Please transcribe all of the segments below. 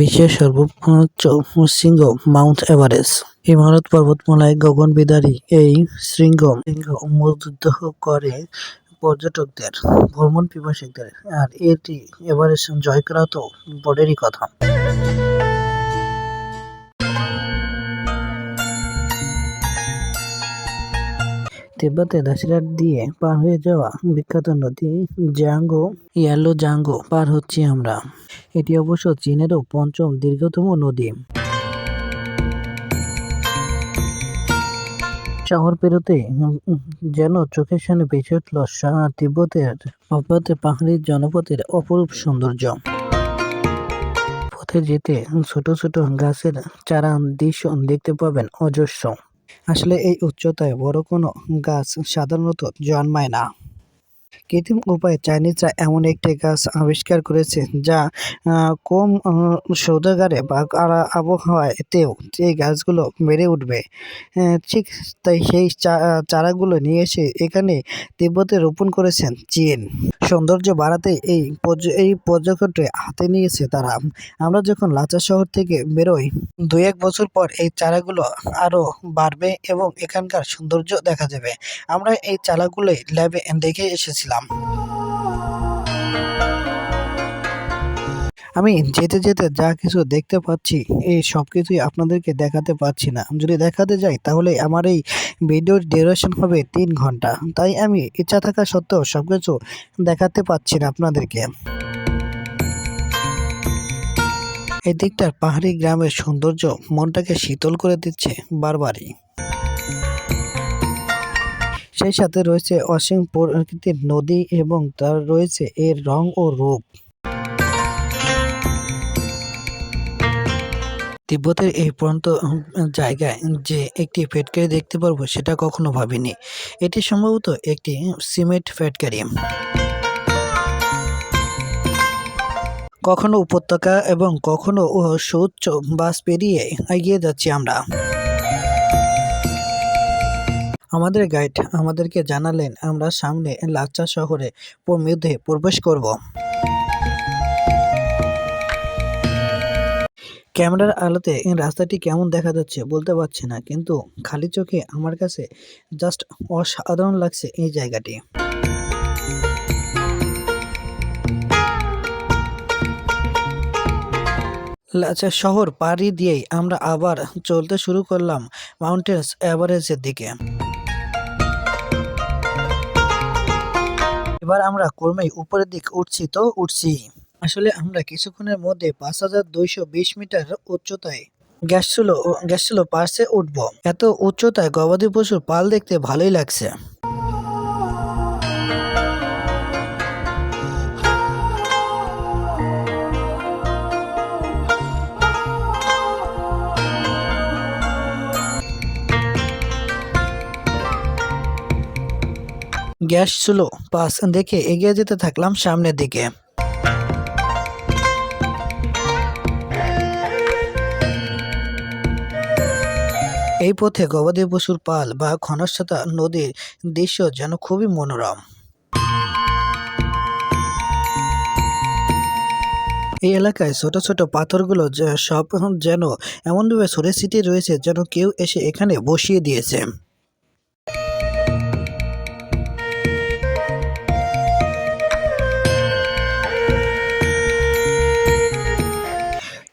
বিশ্বের সর্বোচ্চ শৃঙ্গ মাউন্ট এভারেস্ট। হিমালয় পর্বতমালায় গগন বিদারী এই শৃঙ্গ শৃঙ্গ মুগ্ধ করে পর্যটকদের, ভ্রমণ পিপাসীদের আর এটি এভারেস্ট জয় করা তো বড়েরই কথা। তিব্বতে দাসিরাট দিয়ে পার হয়ে যাওয়া বিখ্যাত নদী জাঙ্গো, ইয়ালো জাঙ্গো পার হচ্ছি আমরা। এটি অবশ্য চীনেরও পঞ্চম দীর্ঘতম নদী। শহর পেরোতে যেন চোখের সামনে ভেসে উঠল তিব্বতের অব্যাহত পাহাড়ি জনপদের অপরূপ সৌন্দর্য। পথে যেতে ছোট ছোট গাছের চারা দৃশ্য দেখতে পাবেন অজস্র। আসলে এই উচ্চতায় বড় কোনো গাছ সাধারণত জন্মায় না। কৃত্রিম উপায়ে চাইনিজরা এমন একটি গাছ আবিষ্কার করেছে যা কম সৌদাগারে বা আবহাওয়াতেও এই গাছগুলো বেড়ে উঠবে। ঠিক তাই সেই চারাগুলো নিয়ে এসে এখানে তিব্বতে রোপণ করেছেন চীন। সৌন্দর্য বাড়াতে এই এই পর্যটকটি হাতে নিয়েছে তারা। আমরা যখন লাচা শহর থেকে বেরোই দুই এক বছর পর এই চারাগুলো আরও বাড়বে এবং এখানকার সৌন্দর্য দেখা যাবে। আমরা এই চারাগুলোই ল্যাবে দেখে এসেছিলাম। আমি যেতে যেতে যা কিছু দেখতে পাচ্ছি, এই সব কিছুই আপনাদেরকে দেখাতে পাচ্ছি না। যদি দেখাতে যাই, তাহলে আমার এই ভিডিওর ডিউরেশন হবে তিন ঘণ্টা। তাই আমি ইচ্ছা থাকা সত্ত্বেও সব কিছু দেখাতে পাচ্ছি না আপনাদেরকে। এই দিকটার পাহাড়ি গ্রামের সৌন্দর্য মনটাকে শীতল করে দিচ্ছে বারবারই। সেই সাথে রয়েছে অসীম প্রকৃতির নদী এবং তার রয়েছে এর রং ও রূপ। তিব্বতের এই প্রান্ত জায়গায় যে একটি ফ্যাক্টরি দেখতে পারব সেটা কখনো ভাবিনি। এটি সম্ভবত একটি সিমেন্ট ফ্যাক্টরি। কখনো উপত্যকা এবং কখনো ও সুউচ্চ বাস পেরিয়ে এগিয়ে যাচ্ছি আমরা। আমাদের গাইড আমাদেরকে জানালেন, আমরা সামনে লাচ্চা শহরে মধ্যে প্রবেশ করব। ক্যামেরার আলোতে রাস্তাটি কেমন দেখা যাচ্ছে বলতে পারছি না, কিন্তু খালি চোখে আমার কাছে জাস্ট অসাধারণ লাগছে এই জায়গাটি। লাচা শহর পাড়ি দিয়েই আমরা আবার চলতে শুরু করলাম মাউন্টেন্স এভারেস্টের দিকে। এবার আমরা ক্রমেই উপরের দিক উঠছি তো উঠছি। আসলে আমরা কিছুক্ষণের মধ্যে পাঁচ হাজার দুইশো বিশ মিটার উচ্চতায় গ্যাস ছিল গ্যাস ছিল পার্সে উঠবো। এত উচ্চতায় গবাদি পশুর পাল দেখতে ভালোই লাগছে। গ্যাস ছিল পাস দেখে এগিয়ে যেতে থাকলাম সামনের দিকে। এই পথে গবাদি পশুর পাল বা ঘনশ্রতা নদীর দৃশ্য যেন খুবই মনোরম। এই এলাকায় ছোট ছোট পাথরগুলো সব যেন এমনভাবে সরে সিটি রয়েছে যেন কেউ এসে এখানে বসিয়ে দিয়েছে।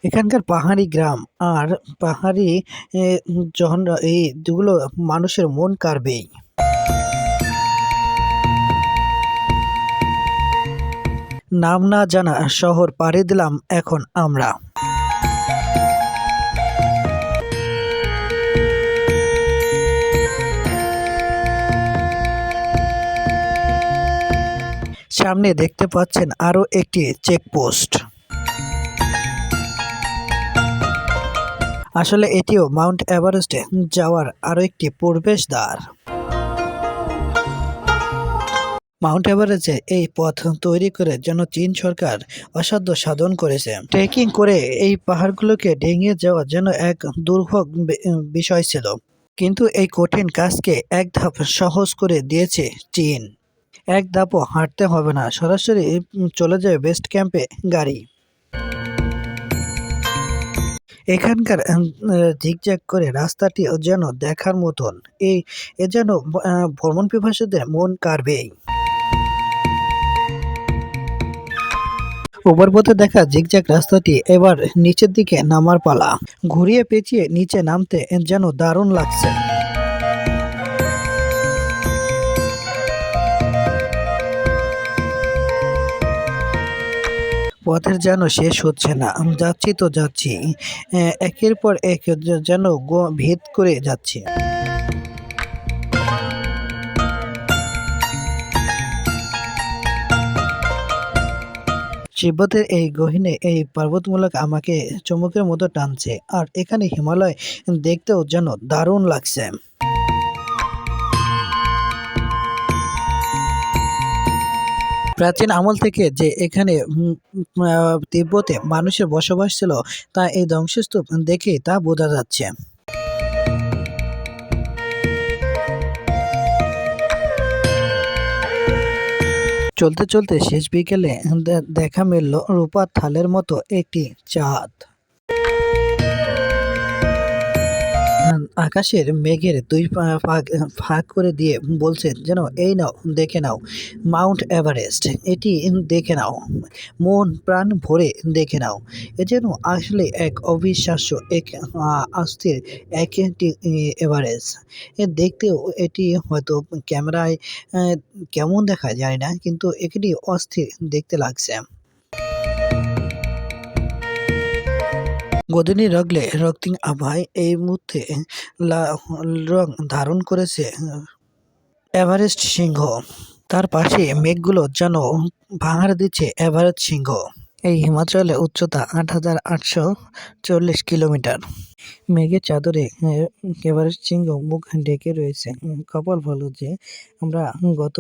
এখানকার পাহাড়ি গ্রাম আর পাহাড়ি জন এই যেগুলো মানুষের মন কাড়বেই। নাম না জানা শহর পাড়ি দিলাম এখন আমরা। সামনে দেখতে পাচ্ছেন আরও একটি চেকপোস্ট আসলে এটিও মাউন্ট এভারেস্টে যাওয়ার আরও একটি প্রবেশদ্বার। মাউন্ট এভারেস্টে এই পথ তৈরি করে যেন চীন সরকার অসাধ্য সাধন করেছে। ট্রেকিং করে এই পাহাড়গুলোকে ডেঙিয়ে যাওয়া যেন এক দুর্ভোগ বিষয় ছিল। কিন্তু এই কঠিন কাজকে এক ধাপ সহজ করে দিয়েছে চীন। এক ধাপও হাঁটতে হবে না, সরাসরি চলে যায় বেস্ট ক্যাম্পে গাড়ি। এখানকার ঝিকঝাক করে রাস্তাটি যেন দেখার মতন। এই, এ যেন ভ্রমণ পিপাসুদের মন কাড়বেই। ওপর পথে দেখা জিগজ্যাগ রাস্তাটি এবার নিচের দিকে নামার পালা। ঘুরিয়ে পেঁচিয়ে নিচে নামতে যেন দারুণ লাগছে। পথের যেন শেষ হচ্ছে না। যাচ্ছি তো যাচ্ছি। একের পর এক যেন ভেদ করে যাচ্ছে। তিব্বতের এই গহীনে এই পর্বতমূলক আমাকে চমকের মতো টানছে, আর এখানে হিমালয় দেখতেও যেন দারুণ লাগছে। প্রাচীন আমল থেকে যে এখানে তিব্বতে মানুষের বসবাস ছিল, তা এই ধ্বংসস্তূপ দেখে তা বোঝা যাচ্ছে। চলতে চলতে শেষ বিকেলে দেখা মিলল রূপার থালের মতো একটি চাঁদ। আকাশের মেঘের দুই ভাগ ভাগ করে দিয়ে বলছেন যেন এই নাও দেখে নাও মাউন্ট এভারেস্ট এটি দেখে নাও মন প্রাণ ভরে দেখে নাও এ যেন আসলে এক অবিশ্বাস্য এক আহ, অস্থির এক একটি এভারেস্ট এ দেখতেও এটি হয়তো ক্যামেরায় কেমন দেখায় জানি না কিন্তু এটি অস্থির দেখতে লাগছে। গদিনী রগলে রক্তিং আভায় এই মুহূর্তে রং ধারণ করেছে এভারেস্ট সিংহ। তার পাশে মেঘগুলো যেন ভাঙার দিচ্ছে এভারেস্ট সিংহ। এই হিমাচলে উচ্চতা আট হাজার আটশো চল্লিশ কিলোমিটার। মেঘের চাদরে এভারেস্ট সিংহ মুখ ঢেকে রয়েছে। কপাল ভালো যে আমরা গত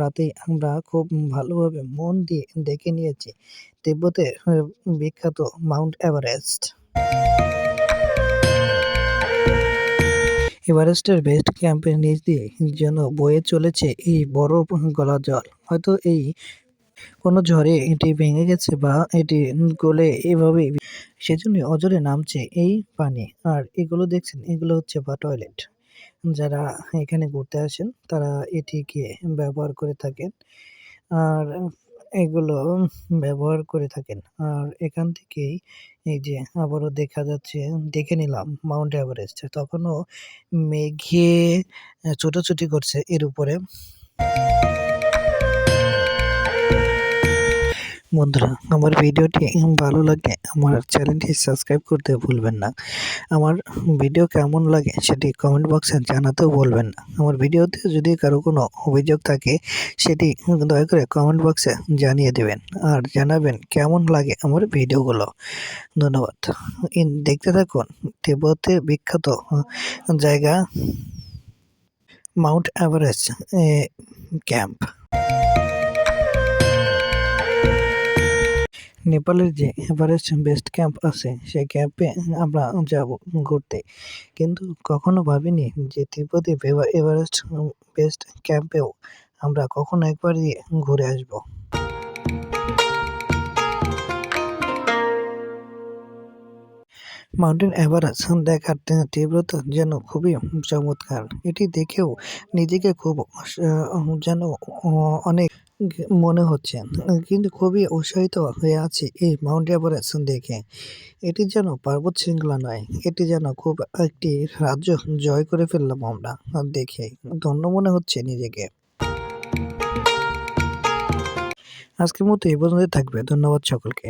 রাতে আমরা খুব ভালোভাবে মন দিয়ে দেখে নিয়েছি। তিব্বতের বিখ্যাত মাউন্ট এভারেস্ট। এভারেস্টের বেস্ট ক্যাম্পের নিচ দিয়ে যেন বয়ে চলেছে এই বরফ গলা জল। হয়তো এই কোনো ঝড়ে এটি ভেঙে গেছে বা এটি গলে এভাবেই সেজন্য অজরে নামছে এই পানি। আর এগুলো দেখছেন, এগুলো হচ্ছে বা টয়লেট। যারা এখানে ঘুরতে আসেন, তারা এটিকে ব্যবহার করে থাকেন। আর এগুলো ব্যবহার করে থাকেন। আর এখান থেকেই এই যে আবারও দেখা যাচ্ছে, দেখে নিলাম মাউন্ট এভারেস্ট। তখনও মেঘে ছোটাছুটি করছে এর উপরে। বন্ধুরা, আমার ভিডিওটি ভালো লাগে, আমার চ্যানেলটি সাবস্ক্রাইব করতে ভুলবেন না। আমার ভিডিও কেমন লাগে সেটি কমেন্ট বক্সে জানাতেও বলবেন না। আমার ভিডিওতে যদি কারও কোনো অভিযোগ থাকে, সেটি দয়া করে কমেন্ট বক্সে জানিয়ে দেবেন আর জানাবেন কেমন লাগে আমার ভিডিওগুলো। ধন্যবাদ। দেখতে থাকুন তিব্বতের বিখ্যাত জায়গা, মাউন্ট এভারেস্ট ক্যাম্প। নেপালের যে এভারেস্ট বেস্ট ক্যাম্প আছে সেই ক্যাম্পে আমরা যাব ঘুরতে। কিন্তু কখনো ভাবিনি যে তিব্বতে এভা- এভারেস্ট বেস্ট ক্যাম্পেও আমরা কখনো একবার গিয়ে ঘুরে আসব। মাউন্টেন এভারেস্ট দেখার তীব্রতা যেন খুবই চমৎকার। এটি দেখেও নিজেকে খুব যেন অনেক মনে হচ্ছে। কিন্তু খুবই উৎসাহিত হয়ে আছি এই মাউন্ট এভারেস্ট দেখে। এটি যেন পার্বত শৃঙ্খলা নয়, এটি যেন খুব একটি রাজ্য জয় করে ফেললাম আমরা দেখে। ধন্য মনে হচ্ছে নিজেকে। আজকের মতো এই পর্যন্ত থাকবে। ধন্যবাদ সকলকে।